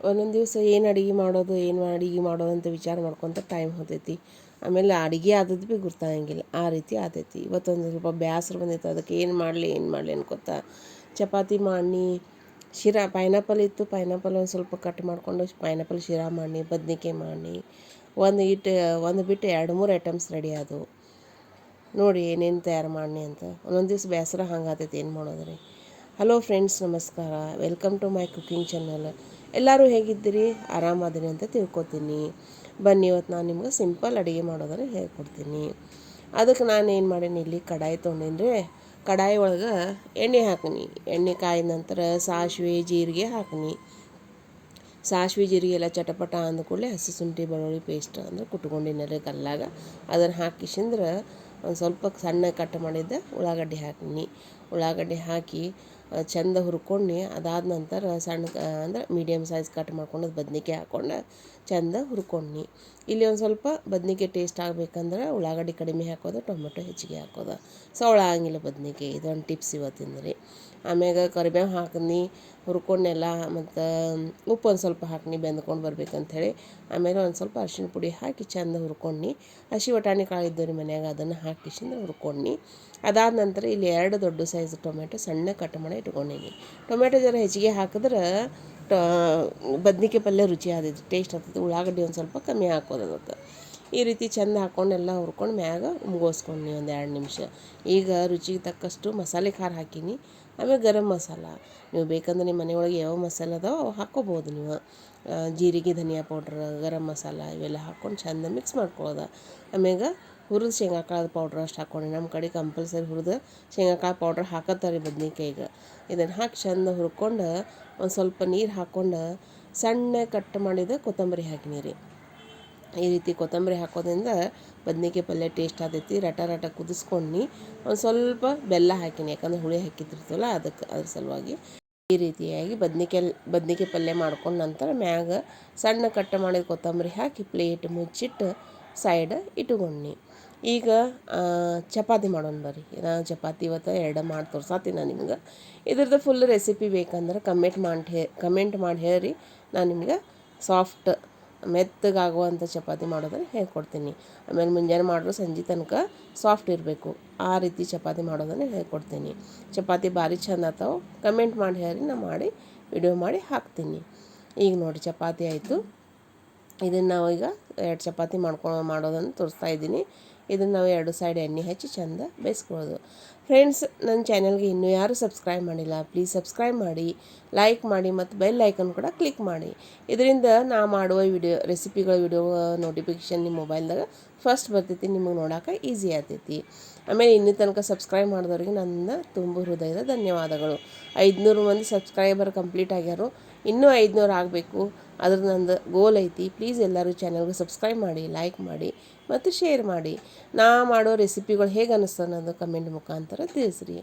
ಒಂದೊಂದು ದಿವಸ ಏನು ಅಡುಗೆ ಮಾಡೋದು, ಏನು ಅಡುಗೆ ಮಾಡೋದು ಅಂತ ವಿಚಾರ ಮಾಡ್ಕೊತ ಟೈಮ್ ಹೋಗ್ತೈತಿ ಆಮೇಲೆ ಅಡುಗೆ ಆದದ್ದು ಭೀ ಗುರ್ತಾಗಂಗಿಲ್ಲ. ಆ ರೀತಿ ಆತೈತಿ. ಇವತ್ತೊಂದು ಸ್ವಲ್ಪ ಬೇಸ್ರ ಬಂದಿತ್ತು. ಅದಕ್ಕೆ ಏನು ಮಾಡಲಿ ಏನು ಮಾಡಲಿ ಅನ್ಕೋತ ಚಪಾತಿ ಮಾಡಿ ಶಿರಾ ಪೈನಾಪಲ್ ಇತ್ತು. ಪೈನಾಪಲ್ ಒಂದು ಸ್ವಲ್ಪ ಕಟ್ ಮಾಡಿಕೊಂಡು ಪೈನಾಪಲ್ ಶಿರಾ ಮಾಡಿ ಬದ್ನಿಕಾಯಿ ಮಾಡಿ ಒಂದು ಇಟ್ಟು ಒಂದು ಬಿಟ್ಟು ಎರಡು ಮೂರು ಐಟಮ್ಸ್ ರೆಡಿ ಆದವು. ನೋಡಿ ಏನೇನು ತಯಾರು ಮಾಡಿ ಅಂತ. ಒಂದೊಂದು ದಿವ್ಸ ಬೇಸರ ಹಂಗೆ ಆತೈತಿ. ಏನು ಮಾಡೋದು ರೀ ಹಲೋ ಫ್ರೆಂಡ್ಸ್ ನಮಸ್ಕಾರ. Welcome to my cooking channel ಎಲ್ಲರೂ ಹೇಗಿದ್ದೀರಿ? ಆರಾಮಾದಿರಿ ಅಂತ ತಿಳ್ಕೊತೀನಿ. ಬನ್ನಿ, ಇವತ್ತು ನಾನು ನಿಮ್ಗೆ ಸಿಂಪಲ್ ಅಡುಗೆ ಮಾಡೋದನ್ನು ಹೇಳ್ಕೊಡ್ತೀನಿ. ಅದಕ್ಕೆ ನಾನು ಏನು ಮಾಡೀನಿ, ಇಲ್ಲಿ ಕಡಾಯಿ ತೊಗೊಂಡೀನಿ ಕಡಾಯಿ ಒಳಗೆ ಎಣ್ಣೆ ಹಾಕಿನಿ. ಎಣ್ಣೆ ಕಾಯಿದ ನಂತರ ಸಾಸಿವೆ, ಜೀರಿಗೆ ಹಾಕಿನಿ. ಸಾಸಿವೆ, ಜೀರಿಗೆ ಎಲ್ಲ ಚಟಪಟ ಅಂದ ಕೂಡಲೇ ಹಸಿ ಶುಂಠಿ, ಬೆಳ್ಳುಳ್ಳಿ ಪೇಸ್ಟ್ ಅಂದ್ರೆ ಕುಟ್ಕೊಂಡಿನಲ್ಲಿ ಕಲ್ಲಾಗ ಅದನ್ನು ಹಾಕಿಸಿಂದ್ರೆ ಒಂದು ಸ್ವಲ್ಪ ಸಣ್ಣ ಕಟ್ ಮಾಡಿದ್ದೆ ಉಳ್ಳಾಗಡ್ಡಿ ಹಾಕಿನಿ. ಉಳ್ಳಾಗಡ್ಡಿ ಹಾಕಿ ಚಂದ ಹುರ್ಕೊಂಡು ಅದಾದ ನಂತರ ಸಣ್ಣ ಅಂದ್ರೆ ಮೀಡಿಯಮ್ ಸೈಜ್ ಕಟ್ ಮಾಡ್ಕೊಂಡು ಬದ್ನಿಕಾಯಿ ಹಾಕ್ಕೊಂಡು ಚಂದ ಹುರ್ಕೊಂಡು ಇಲ್ಲಿ ಒಂದು ಸ್ವಲ್ಪ ಬದ್ನಿಕಾಯಿ ಟೇಸ್ಟ್ ಆಗಬೇಕಂದ್ರೆ ಉಳ್ಳಾಗಡ್ಡಿ ಕಡಿಮೆ ಹಾಕೋದು, ಟೊಮೆಟೊ ಹೆಚ್ಚಿಗೆ ಹಾಕೋದು. ಸವಳ ಆಗಂಗಿಲ್ಲ ಬದ್ನಿಕಾಯಿ. ಇದೊಂದು ಟಿಪ್ಸ್ ಇವತ್ತಿಂದ ರೀ. ಆಮ್ಯಾಗ ಕರಿಬೇವು ಹಾಕಿದ್ನಿ ಹುರ್ಕೊಂಡೆಲ್ಲ ಮತ್ತು ಉಪ್ಪು ಒಂದು ಸ್ವಲ್ಪ ಹಾಕಿನಿ, ಬೆಂದ್ಕೊಂಡು ಬರ್ಬೇಕಂಥೇಳಿ ಆಮೇಲೆ ಒಂದು ಸ್ವಲ್ಪ ಅರ್ಶಿಣ ಪುಡಿ ಹಾಕಿ ಚೆಂದ ಹುರ್ಕೊಂಡು ಹಸಿ ಬಟಾಣಿ ಕಾಳು ಇದ್ದವು ರೀ ಮನ್ಯಾಗ, ಅದನ್ನು ಹಾಕಿಸಿಂದ ಹುರ್ಕೊಂಡು ಅದಾದ ನಂತರ ಇಲ್ಲಿ ಎರಡು ದೊಡ್ಡ ಸೈಜ್ ಟೊಮೆಟೊ ಸಣ್ಣ ಕಟ್ ಮಾಡಿ ಇಟ್ಕೊಂಡೀನಿ. ಟೊಮೆಟೊ ಜರ ಹೆಚ್ಚಿಗೆ ಹಾಕಿದ್ರೆ ಬದ್ನಿಕಾಯಿ ಪಲ್ಯ ರುಚಿ ಆದೈತಿ ಟೇಸ್ಟ್ ಆಗ್ತೈತಿ ಉಳ್ಳಾಗಡ್ಡಿ ಒಂದು ಸ್ವಲ್ಪ ಕಮ್ಮಿ ಹಾಕೋದು ಅದಕ್ಕೆ. ಈ ರೀತಿ ಚಂದ ಹಾಕ್ಕೊಂಡು ಎಲ್ಲ ಹುರ್ಕೊಂಡು ಮ್ಯಾಗ ಮುಗಿಸ್ಕೊಂಡು ಒಂದು ಎರಡು ನಿಮಿಷ. ಈಗ ರುಚಿಗೆ ತಕ್ಕಷ್ಟು ಮಸಾಲೆ ಖಾರ ಹಾಕೀನಿ. ಆಮೇಲೆ ಗರಂ ಮಸಾಲ. ನೀವು ಬೇಕಂದ್ರೆ ನಿಮ್ಮ ಮನೆಯೊಳಗೆ ಯಾವ ಮಸಾಲೆ ಅದಾವೆ ಅವು ಹಾಕ್ಕೋಬೋದು ನೀವು. ಜೀರಿಗೆ, ಧನಿಯಾ ಪೌಡ್ರ್, ಗರಂ ಮಸಾಲ ಇವೆಲ್ಲ ಹಾಕ್ಕೊಂಡು ಚಂದ ಮಿಕ್ಸ್ ಮಾಡ್ಕೊಳ್ಳೋದು ಆಮ್ಯಾಗ ಹುರಿದ ಶೇಂಗಾಕಾಳದ ಪೌಡ್ರ್ ಅಷ್ಟು ಹಾಕ್ಕೊಂಡು ನಮ್ಮ ಕಡೆ ಕಂಪಲ್ಸರಿ ಹುರಿದು ಶೇಂಗಾಕಾಳು ಪೌಡ್ರ್ ಹಾಕತ್ತಾರೆ ಬದ್ನಿಕಾಯಿಗೆ. ಇದನ್ನು ಹಾಕಿ ಚಂದ ಹುರ್ಕೊಂಡು ಒಂದು ಸ್ವಲ್ಪ ನೀರು ಹಾಕ್ಕೊಂಡು ಸಣ್ಣ ಕಟ್ ಮಾಡಿದ ಕೊತ್ತಂಬರಿ ಹಾಕಿನಿ ರೀ. ಈ ರೀತಿ ಕೊತ್ತಂಬರಿ ಹಾಕೋದ್ರಿಂದ ಬದ್ನಿಕಾಯಿ ಪಲ್ಯ ಟೇಸ್ಟ್ ಆದೈತಿ ರಟ ರಟ ಕುದಿಸ್ಕೊಂಡು ಒಂದು ಸ್ವಲ್ಪ ಬೆಲ್ಲ ಹಾಕಿನಿ. ಯಾಕಂದ್ರೆ ಹುಳಿ ಹಾಕಿದ್ದಿರ್ತವಲ್ಲ ಅದಕ್ಕೆ ಅದ್ರ ಸಲುವಾಗಿ ಈ ರೀತಿಯಾಗಿ ಬದ್ನಿಕಾಯಿ ಬದ್ನಿಕಾಯಿ ಪಲ್ಯ ಮಾಡ್ಕೊಂಡು ನಂತರ ಮ್ಯಾಗ ಸಣ್ಣ ಕಟ್ ಮಾಡಿದ ಕೊತ್ತಂಬರಿ ಹಾಕಿ ಪ್ಲೇಟ್ ಮುಚ್ಚಿಟ್ಟು ಸೈಡ್ ಇಟ್ಕೊಂಡ್ನಿ ಈಗ ಚಪಾತಿ ಮಾಡೋಣ ಬರ್ರಿ. ನಾನು ಚಪಾತಿ ಇವತ್ತು ಎರಡು ಮಾಡಿ ತೋರ್ಸಾತೀನಿ ನಾನು ನಿಮ್ಗೆ. ಇದ್ರದ್ದು ಫುಲ್ ರೆಸಿಪಿ ಬೇಕಂದ್ರೆ ಕಮೆಂಟ್ ಮಾಡಿ ಹೇ ಕಮೆಂಟ್ ಮಾಡಿ ಹೇಳ್ರಿ. ನಾನು ನಿಮ್ಗೆ ಸಾಫ್ಟ್ ಮೆತ್ತಗಾಗುವಂಥ ಚಪಾತಿ ಮಾಡೋದನ್ನು ಹೇಳ್ಕೊಡ್ತೀನಿ. ಆಮೇಲೆ ಮುಂಜಾನೆ ಮಾಡಿದ್ರು ಸಂಜೆ ತನಕ ಸಾಫ್ಟ್ ಇರಬೇಕು. ಆ ರೀತಿ ಚಪಾತಿ ಮಾಡೋದನ್ನು ಹೇಳ್ಕೊಡ್ತೀನಿ. ಚಪಾತಿ ಭಾರಿ ಚಂದ ಆಗ್ತಾವೆ ಕಮೆಂಟ್ ಮಾಡಿ ಹೇಳ್ರಿ ನಾನು ಮಾಡಿ ವಿಡಿಯೋ ಮಾಡಿ ಹಾಕ್ತೀನಿ. ಈಗ ನೋಡಿ ಚಪಾತಿ ಆಯಿತು. ಇದನ್ನು ಈಗ ಎರಡು ಚಪಾತಿ ಮಾಡ್ಕೊ, ಮಾಡೋದನ್ನು ತೋರಿಸ್ತಾ ಇದ್ದೀನಿ. ಇದನ್ನು ನಾವು ಎರಡು ಸೈಡ್ ಎಣ್ಣೆ ಹಚ್ಚಿ ಚೆಂದ ಬೇಯಿಸ್ಕೊಳ್ಳೋದು ಫ್ರೆಂಡ್ಸ್ ನನ್ನ ಚಾನಲ್ಗೆ ಇನ್ನೂ ಯಾರೂ ಸಬ್ಸ್ಕ್ರೈಬ್ ಮಾಡಿಲ್ಲ ಪ್ಲೀಸ್ ಸಬ್ಸ್ಕ್ರೈಬ್ ಮಾಡಿ ಲೈಕ್ ಮಾಡಿ ಮತ್ತು ಬೆಲ್ ಐಕನ್ ಕೂಡ ಕ್ಲಿಕ್ ಮಾಡಿ. ಇದರಿಂದ ನಾ ಮಾಡುವ ವಿಡಿಯೋ ರೆಸಿಪಿಗಳ ವಿಡಿಯೋ ನೋಟಿಫಿಕೇಷನ್ ನಿಮ್ಮ ಮೊಬೈಲ್ದಾಗ ಫಸ್ಟ್ ಬರ್ತೈತಿ, ನಿಮಗೆ ನೋಡೋಕೆ ಈಸಿ ಆಗ್ತೈತಿ. ಆಮೇಲೆ ಇನ್ನೂ ತನಕ ಸಬ್ಸ್ಕ್ರೈಬ್ ಮಾಡಿದವ್ರಿಗೆ ನನ್ನ ತುಂಬ ಹೃದಯದ ಧನ್ಯವಾದಗಳು. ಐದುನೂರು ಮಂದಿ ಸಬ್ಸ್ಕ್ರೈಬರ್ ಕಂಪ್ಲೀಟ್ ಆಗ್ಯಾರು. ಇನ್ನೂ ಐದುನೂರು ಆಗಬೇಕು. ಅದ್ರ ನಂದು ಗೋಲ್ ಐತಿ ಪ್ಲೀಸ್ ಎಲ್ಲರೂ ಚಾನಲ್ಗೆ ಸಬ್ಸ್ಕ್ರೈಬ್ ಮಾಡಿ ಲೈಕ್ ಮಾಡಿ, ಮತ್ತು ಶೇರ್ ಮಾಡಿ. ನಾ ಮಾಡೋ ರೆಸಿಪಿಗಳು ಹೇಗೆ ಅನ್ನಿಸ್ತು ಅನ್ನೋದು ಕಮೆಂಟ್ ಮುಖಾಂತರ ತಿಳಿಸ್ರಿ.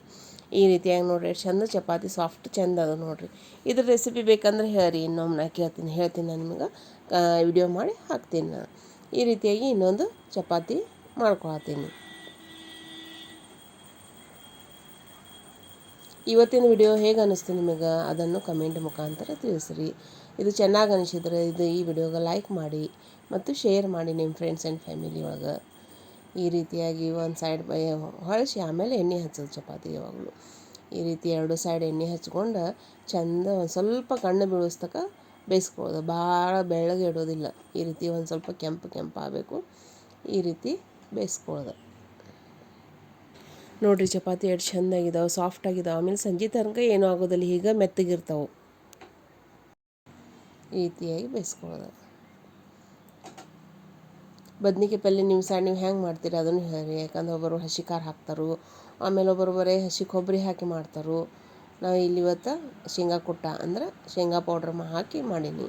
ಈ ರೀತಿಯಾಗಿ ನೋಡ್ರಿ, ಚಂದ ಚಪಾತಿ ಸಾಫ್ಟ್ ಚಂದ ಅದು ನೋಡಿರಿ. ಇದ್ರ ರೆಸಿಪಿ ಬೇಕಂದ್ರೆ ಹೇಳ್ರಿ, ಇನ್ನೊಮ್ಮೆ ನಾ ಕೇಳ್ತೀನಿ, ಹೇಳ್ತೀನಿ ನಾನು ನಿಮ್ಗೆ ವಿಡಿಯೋ ಮಾಡಿ ಹಾಕ್ತೀನಿ ನಾನು ಈ ರೀತಿಯಾಗಿ ಇನ್ನೊಂದು ಚಪಾತಿ ಮಾಡ್ಕೊಳತ್ತೀನಿ. ಇವತ್ತಿನ ವಿಡಿಯೋ ಹೇಗೆ ಅನ್ನಿಸ್ತು ನಿಮಗೆ? ಅದನ್ನು ಕಮೆಂಟ್ ಮುಖಾಂತರ ತಿಳಿಸ್ರಿ. ಇದು ಚೆನ್ನಾಗಿ ಅನಿಸಿದ್ರೆ ಇದು ಈ ವಿಡಿಯೋಗೆ ಲೈಕ್ ಮಾಡಿ ಮತ್ತು ಶೇರ್ ಮಾಡಿ ನಿಮ್ಮ ಫ್ರೆಂಡ್ಸ್ ಆ್ಯಂಡ್ ಫ್ಯಾಮಿಲಿ ಒಳಗೆ. ಈ ರೀತಿಯಾಗಿ ಒಂದು ಸೈಡ್ ಬೈ ಹೊಳಸಿ ಆಮೇಲೆ ಎಣ್ಣೆ ಹಚ್ಚೋದು ಚಪಾತಿ ಯಾವಾಗಲೂ. ಈ ರೀತಿ ಎರಡು ಸೈಡ್ ಎಣ್ಣೆ ಹಚ್ಕೊಂಡು ಚಂದ ಒಂದು ಸ್ವಲ್ಪ ಕಣ್ಣು ಬೀಳಿಸ್ತಕ ಬೇಯಿಸ್ಕೊಳ್ಳೋದು ಭಾಳ ಬೆಳ್ಳಗೆ ಇಡೋದಿಲ್ಲ. ಈ ರೀತಿ ಒಂದು ಸ್ವಲ್ಪ ಕೆಂಪು ಕೆಂಪು ಆಗಬೇಕು. ಈ ರೀತಿ ಬೇಯಿಸ್ಕೊಳ್ಳೋದು. ನೋಡಿರಿ, ಚಪಾತಿ ಎಷ್ಟು ಚೆಂದಾಗಿದ್ದಾವೆ ಸಾಫ್ಟ್ ಆಗಿದ್ದಾವೆ ಆಮೇಲೆ ಸಂಜೆ ತನಕ ಏನೂ ಆಗೋದಿಲ್ಲ. ಈಗ ಮೆತ್ತಗಿರ್ತಾವೆ. ಈ ರೀತಿಯಾಗಿ ಬೇಯಿಸ್ಕೊಳ್ಳೋದು. ಬದ್ನಿಕಾಯಿ ಪಲ್ಯ ನೀವು ಸಣ್ಣ ನೀವು ಹೆಂಗೆ ಮಾಡ್ತೀರಿ? ಅದನ್ನು ಹೇಳಿ. ಯಾಕಂದ್ರೆ ಒಬ್ಬರು ಹಸಿ ಖಾರ ಹಾಕ್ತಾರೆ. ಆಮೇಲೆ ಒಬ್ಬರು ಬರೀ ಹಸಿ ಕೊಬ್ಬರಿ ಹಾಕಿ ಮಾಡ್ತಾರೆ. ನಾವು ಇಲ್ಲಿ ಇವತ್ತು ಶೇಂಗಾ ಕುಟ್ಟ ಅಂದ್ರೆ ಶೇಂಗಾ ಪೌಡ್ರ್ ಮಾ ಹಾಕಿ ಮಾಡೀನಿ.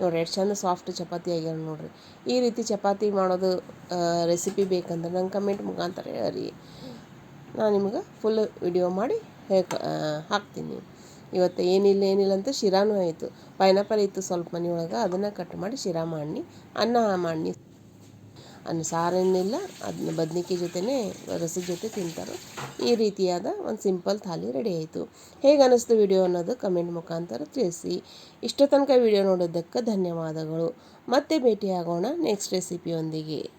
ನೋಡಿರಿ ಎಷ್ಟು ಚಂದ ಸಾಫ್ಟ್ ಚಪಾತಿ ಆಗ್ಯಾರ ನೋಡಿರಿ. ಈ ರೀತಿ ಚಪಾತಿ ಮಾಡೋದು ರೆಸಿಪಿ ಬೇಕಂದ್ರೆ ನಂಗೆ ಕಮೆಂಟ್ ಮುಖಾಂತರ ಹೇಳಿ ನಾನು ನಿಮ್ಗೆ ಫುಲ್ ವಿಡಿಯೋ ಮಾಡಿ ಹೇಳ್ಕ ಹಾಕ್ತೀನಿ. ಇವತ್ತು ಏನಿಲ್ಲ ಏನಿಲ್ಲ ಅಂತ ಶಿರಾನೂ ಆಯಿತು. ಪೈನಾಪಲ್ ಇತ್ತು ಸ್ವಲ್ಪ ಮನೆಯೊಳಗೆ, ಅದನ್ನು ಕಟ್ ಮಾಡಿ ಶಿರಾ ಮಾಡಿ ಅನ್ನ ಮಾಡಿ ಅನ್ನ ಸಾರೇನಿಲ್ಲ ಅದನ್ನ ಬದ್ನಿಕಾಯಿ ಜೊತೆನೇ, ರಸದ ಜೊತೆ ತಿಂತಾರೆ. ಈ ರೀತಿಯಾದ ಒಂದು ಸಿಂಪಲ್ ಥಾಲಿ ರೆಡಿ ಆಯಿತು. ಹೇಗೆ ಅನ್ನಿಸ್ತು ವಿಡಿಯೋ ಅನ್ನೋದು ಕಮೆಂಟ್ ಮುಖಾಂತರ ತಿಳಿಸಿ. ಇಷ್ಟ ತನಕ ವಿಡಿಯೋ ನೋಡೋದಕ್ಕೆ ಧನ್ಯವಾದಗಳು. ಮತ್ತೆ ಭೇಟಿಯಾಗೋಣ ನೆಕ್ಸ್ಟ್ ರೆಸಿಪಿಯೊಂದಿಗೆ.